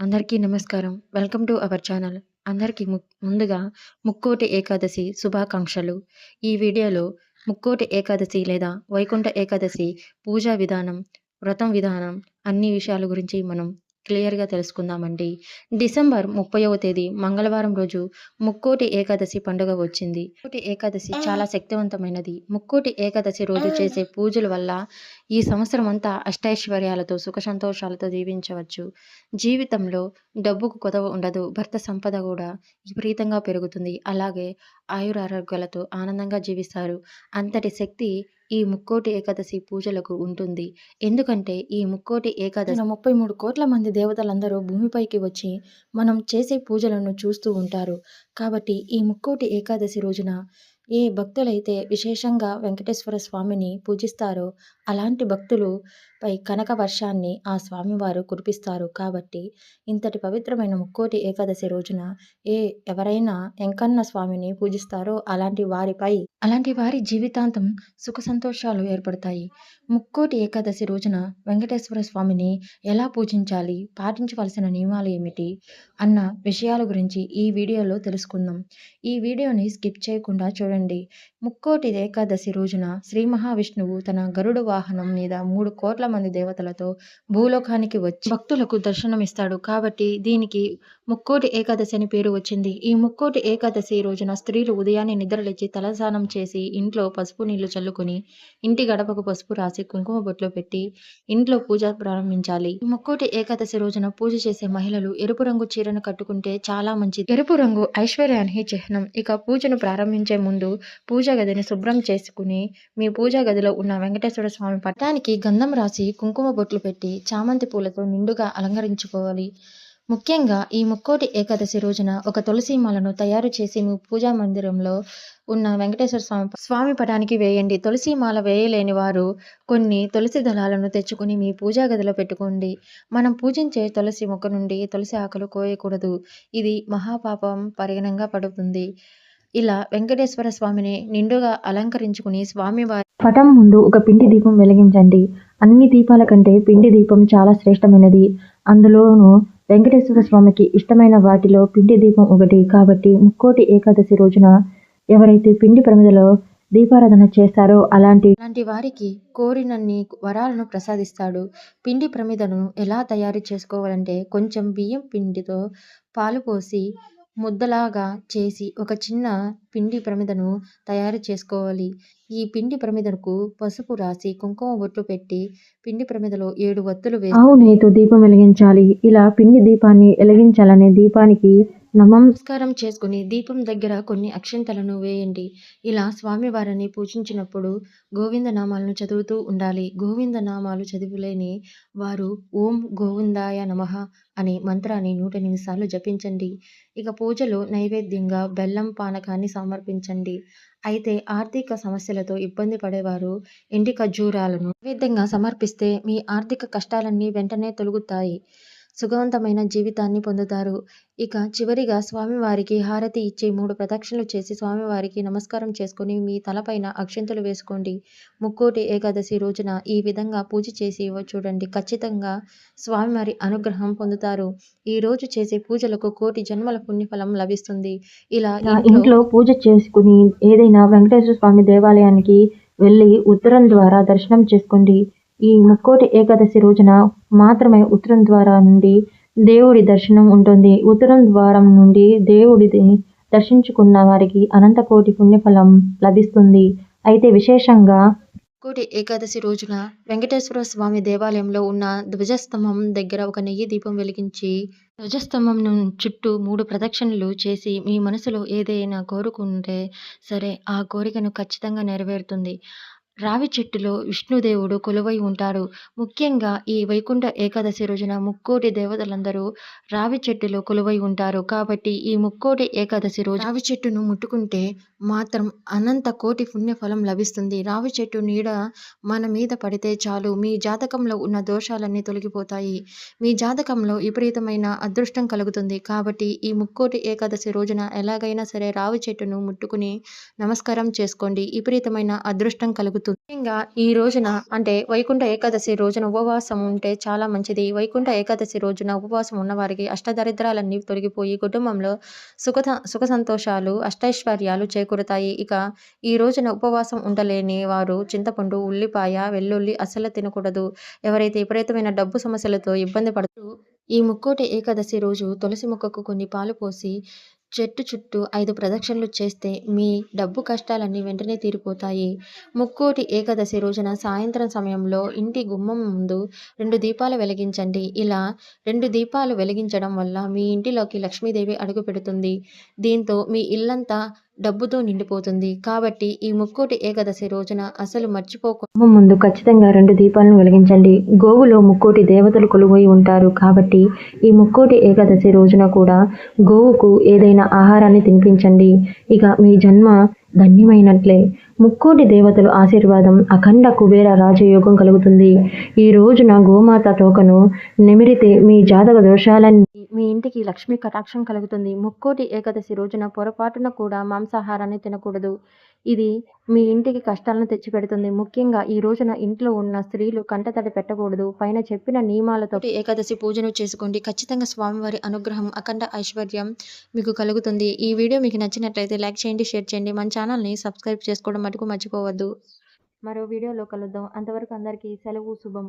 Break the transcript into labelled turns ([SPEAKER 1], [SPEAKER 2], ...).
[SPEAKER 1] అందరికీ నమస్కారం. Welcome to our channel. అందరికీ ము ముందుగా ముక్కోటి ఏకాదశి శుభాకాంక్షలు. ఈ వీడియోలో ముక్కోటి ఏకాదశి లేదా వైకుంఠ ఏకాదశి పూజా విధానం, వ్రతం విధానం అన్ని విషయాల గురించి మనం క్లియర్‌గా తెలుసుకుందామండి. డిసెంబర్ 30వ తేదీ మంగళవారం రోజు ముక్కోటి ఏకాదశి పండుగ వచ్చింది. ముక్కోటి ఏకాదశి చాలా శక్తివంతమైనది. ముక్కోటి ఏకాదశి రోజు చేసే పూజల వల్ల ఈ సంవత్సరం అంతా అష్టైశ్వర్యాలతో, సుఖ సంతోషాలతో జీవించవచ్చు. జీవితంలో డబ్బుకు కొదవ ఉండదు. భర్త సంపద కూడా విపరీతంగా పెరుగుతుంది. అలాగే ఆయురారోగ్యాలతో ఆనందంగా జీవిస్తారు. అంతటి శక్తి ఈ ముక్కోటి ఏకాదశి పూజలకు ఉంటుంది. ఎందుకంటే ఈ ముక్కోటి ఏకాదశి 33 కోట్ల మంది దేవతలందరూ భూమిపైకి వచ్చి మనం చేసే పూజలను చూస్తూ ఉంటారు. కాబట్టి ఈ ముక్కోటి ఏకాదశి రోజున ఏ భక్తులైతే విశేషంగా వెంకటేశ్వర స్వామిని పూజిస్తారో అలాంటి భక్తులు పై కనక వర్షాన్ని ఆ స్వామివారు కురిపిస్తారు. కాబట్టి ఇంతటి పవిత్రమైన ముక్కోటి ఏకాదశి రోజున ఏ ఎవరైనా వెంకన్న స్వామిని పూజిస్తారో అలాంటి వారిపై అలాంటి వారి జీవితాంతం సుఖ సంతోషాలు ఏర్పడతాయి. ముక్కోటి ఏకాదశి రోజున వెంకటేశ్వర స్వామిని ఎలా పూజించాలి? పాటించవలసిన నియమాలు ఏమిటి? అన్న విషయాల గురించి ఈ వీడియోలో తెలుసుకుందాం. ఈ వీడియోని స్కిప్ చేయకుండా చూడండి. ముక్కోటి ఏకాదశి రోజున శ్రీ మహావిష్ణువు తన గరుడ వాహనం మీద మూడు కోట్ల మంది దేవతలతో భూలోకానికి వచ్చి భక్తులకు దర్శనమిస్తాడు. కాబట్టి దీనికి ముక్కోటి ఏకాదశి అని పేరు వచ్చింది. ఈ ముక్కోటి ఏకాదశి రోజున స్త్రీలు ఉదయాన్నే నిద్రలేచి తలస్నానం చేసి ఇంట్లో పసుపు నీళ్ళు చల్లుకొని ఇంటి గడపకు పసుపు రాసి కుంకుమ బొట్లో పెట్టి ఇంట్లో పూజ ప్రారంభించాలి. ఈ ముక్కోటి ఏకాదశి రోజున పూజ చేసే మహిళలు ఎరుపు రంగు చీరను కట్టుకుంటే చాలా మంచిది. ఎరుపు రంగు ఐశ్వర్యానికి చిహ్నం. ఇక పూజను ప్రారంభించే ముందు పూజ గదిని శుభ్రం చేసుకుని మీ పూజా గదిలో ఉన్న వెంకటేశ్వర స్వామి పటానికి గంధం రాసి కుంకుమ బొట్లు పెట్టి చామంతి పూలతో నిండుగా అలంకరించుకోవాలి. ముఖ్యంగా ఈ ముక్కోటి ఏకాదశి రోజున ఒక తులసి మాలను తయారు చేసి మీ పూజా మందిరంలో ఉన్న వెంకటేశ్వర స్వామి స్వామి పటానికి వేయండి. తులసి మాల వేయలేని వారు కొన్ని తులసి దళాలను తెచ్చుకుని మీ పూజా గదిలో పెట్టుకోండి. మనం పూజించే తులసి మొక్క నుండి తులసి ఆకులు కోయకూడదు. ఇది మహాపాపం పరిగణంగా పడుతుంది. ఇలా వెంకటేశ్వర స్వామిని నిండుగా అలంకరించుకుని స్వామివారి పటం ముందు ఒక పిండి దీపం వెలిగించండి. అన్ని దీపాల కంటే పిండి దీపం చాలా శ్రేష్టమైనది. అందులోనూ వెంకటేశ్వర స్వామికి ఇష్టమైన వాటిలో పిండి దీపం ఒకటి. కాబట్టి ముక్కోటి ఏకాదశి రోజున ఎవరైతే పిండి ప్రమిదలో దీపారాధన చేస్తారో అలాంటి అలాంటి వారికి కోరినన్ని వరాలను ప్రసాదిస్తాడు. పిండి ప్రమిదను ఎలా తయారు చేసుకోవాలంటే కొంచెం బియ్యం పిండితో పాలు పోసి ముద్దలాగా చేసి ఒక చిన్న పిండి ప్రమిదను తయారు చేసుకోవాలి. ఈ పిండి ప్రమిదకు పసుపు రాసి కుంకుమ బొట్లు పెట్టి పిండి ప్రమిదలో ఏడు వత్తులు వేసి ఆవు నెయ్యితో దీపం వెలిగించాలి. ఇలా పిండి దీపాన్ని వెలిగించాలనే దీపానికి నమస్కారం చేసుకుని దీపం దగ్గర కొన్ని అక్షింతలను వేయండి. ఇలా స్వామివారిని పూజించినప్పుడు గోవింద నామాలను చదువుతూ ఉండాలి. గోవింద నామాలు చదవలేని వారు ఓం గోవిందాయ నమః అనే మంత్రాన్ని నూట సార్లు జపించండి. ఇక పూజలో నైవేద్యంగా బెల్లం పానకాన్ని సమర్పించండి. అయితే ఆర్థిక సమస్యలతో ఇబ్బంది పడేవారు ఎండి ఖర్జూరాలను నైవేద్యంగా సమర్పిస్తే మీ ఆర్థిక కష్టాలన్నీ వెంటనే తొలగుతాయి. సుఖవంతమైన జీవితాన్ని పొందుతారు. ఇక చివరిగా స్వామివారికి హారతి ఇచ్చి మూడు ప్రదక్షిణలు చేసి స్వామివారికి నమస్కారం చేసుకుని మీ తలపైన అక్షింతలు వేసుకోండి. ముక్కోటి ఏకాదశి రోజున ఈ విధంగా పూజ చేసి చూడండి. ఖచ్చితంగా స్వామివారి అనుగ్రహం పొందుతారు. ఈ రోజు చేసే పూజలకు కోటి జన్మల పుణ్యఫలం లభిస్తుంది. ఇలా ఇంట్లో పూజ చేసుకుని ఏదైనా వెంకటేశ్వర స్వామి దేవాలయానికి వెళ్ళి ఉత్తరం ద్వారా దర్శనం చేసుకోండి. ఈ ముక్కోటి ఏకాదశి రోజున మాత్రమే ఉత్తరం ద్వారం నుండి దేవుడి దర్శనం ఉంటుంది. ఉత్తరం ద్వారం నుండి దేవుడిని దర్శించుకున్న వారికి అనంతకోటి పుణ్యఫలం లభిస్తుంది. అయితే విశేషంగా ముక్కోటి ఏకాదశి రోజున వెంకటేశ్వర స్వామి దేవాలయంలో ఉన్న ధ్వజస్తంభం దగ్గర ఒక నెయ్యి దీపం వెలిగించి ధ్వజస్తంభం చుట్టూ మూడు ప్రదక్షిణలు చేసి మీ మనసులో ఏదైనా కోరుకుంటే సరే ఆ కోరికను ఖచ్చితంగా నెరవేరుతుంది. రావి చెట్టులో విష్ణుదేవుడు కొలువై ఉంటారు. ముఖ్యంగా ఈ వైకుంఠ ఏకాదశి రోజున ముక్కోటి దేవతలందరూ రావి చెట్టులో కొలువై ఉంటారు. కాబట్టి ఈ ముక్కోటి ఏకాదశి రోజు రావి చెట్టును ముట్టుకుంటే మాత్రం అనంత కోటి పుణ్యఫలం లభిస్తుంది. రావి చెట్టు నీడ మన మీద పడితే చాలు మీ జాతకంలో ఉన్న దోషాలన్నీ తొలగిపోతాయి. మీ జాతకంలో విపరీతమైన అదృష్టం కలుగుతుంది. కాబట్టి ఈ ముక్కోటి ఏకాదశి రోజున ఎలాగైనా సరే రావి చెట్టును ముట్టుకుని నమస్కారం చేసుకోండి. విపరీతమైన అదృష్టం కలుగుతుంది. జరుగుతుంది. ముఖ్యంగా ఈ రోజున అంటే వైకుంఠ ఏకాదశి రోజున ఉపవాసం ఉంటే చాలా మంచిది. వైకుంఠ ఏకాదశి రోజున ఉపవాసం ఉన్నవారికి అష్టదరిద్రాలన్నీ తొలగిపోయి కుటుంబంలో సుఖ సుఖ సంతోషాలు అష్టైశ్వర్యాలు చేకూరుతాయి. ఇక ఈ రోజున ఉపవాసం ఉండలేని వారు చింతపండు ఉల్లిపాయ వెల్లుల్లి అసలు తినకూడదు. ఎవరైతే విపరీతమైన డబ్బు సమస్యలతో ఇబ్బంది పడుతూ ఈ ముక్కోటి ఏకాదశి రోజు తులసి మొక్కకు కొన్ని పాలు పోసి చెట్టు చుట్టూ ఐదు ప్రదక్షిణలు చేస్తే మీ డబ్బు కష్టాలన్నీ వెంటనే తీరిపోతాయి. ముక్కోటి ఏకాదశి రోజున సాయంత్రం సమయంలో ఇంటి గుమ్మం ముందు రెండు దీపాలు వెలిగించండి. ఇలా రెండు దీపాలు వెలిగించడం వల్ల మీ ఇంటిలోకి లక్ష్మీదేవి అడుగు పెడుతుంది. దీంతో మీ ఇల్లంతా డబ్బుతో నిండిపోతుంది. కాబట్టి ఈ ముక్కోటి ఏకాదశి రోజున అసలు మర్చిపోకుండా ముందు ఖచ్చితంగా రెండు దీపాలను వెలిగించండి. గోవులో ముక్కోటి దేవతలు కొలువై ఉంటారు. కాబట్టి ఈ ముక్కోటి ఏకాదశి రోజున కూడా గోవుకు ఏదైనా ఆహారాన్ని తినిపించండి. ఇక మీ జన్మ ధన్యమైనట్లే. ముక్కోటి దేవతల ఆశీర్వాదం అఖండ కుబేర రాజయోగం కలుగుతుంది. ఈ రోజున గోమాత తోకను నిమిరితే మీ జాతక దోషాలన్నీ మీ ఇంటికి లక్ష్మీ కటాక్షం కలుగుతుంది. ముక్కోటి ఏకాదశి రోజున పొరపాటున కూడా మాంసాహారాన్ని తినకూడదు. ఇది మీ ఇంటికి కష్టాలను తెచ్చిపెడుతుంది. ముఖ్యంగా ఈ రోజున ఇంట్లో ఉన్న స్త్రీలు కంటతడి పెట్టకూడదు. పైన చెప్పిన నియమాలతో ఏకాదశి పూజను చేసుకోండి. ఖచ్చితంగా స్వామివారి అనుగ్రహం అఖండ ఐశ్వర్యం మీకు కలుగుతుంది. ఈ వీడియో మీకు నచ్చినట్లయితే లైక్ చేయండి షేర్ చేయండి. మన ఛానల్ని సబ్స్క్రైబ్ చేసుకోవడం మటుకు మర్చిపోవద్దు. మరో వీడియోలో కలుద్దాం. అంతవరకు అందరికీ సెలవు శుభం.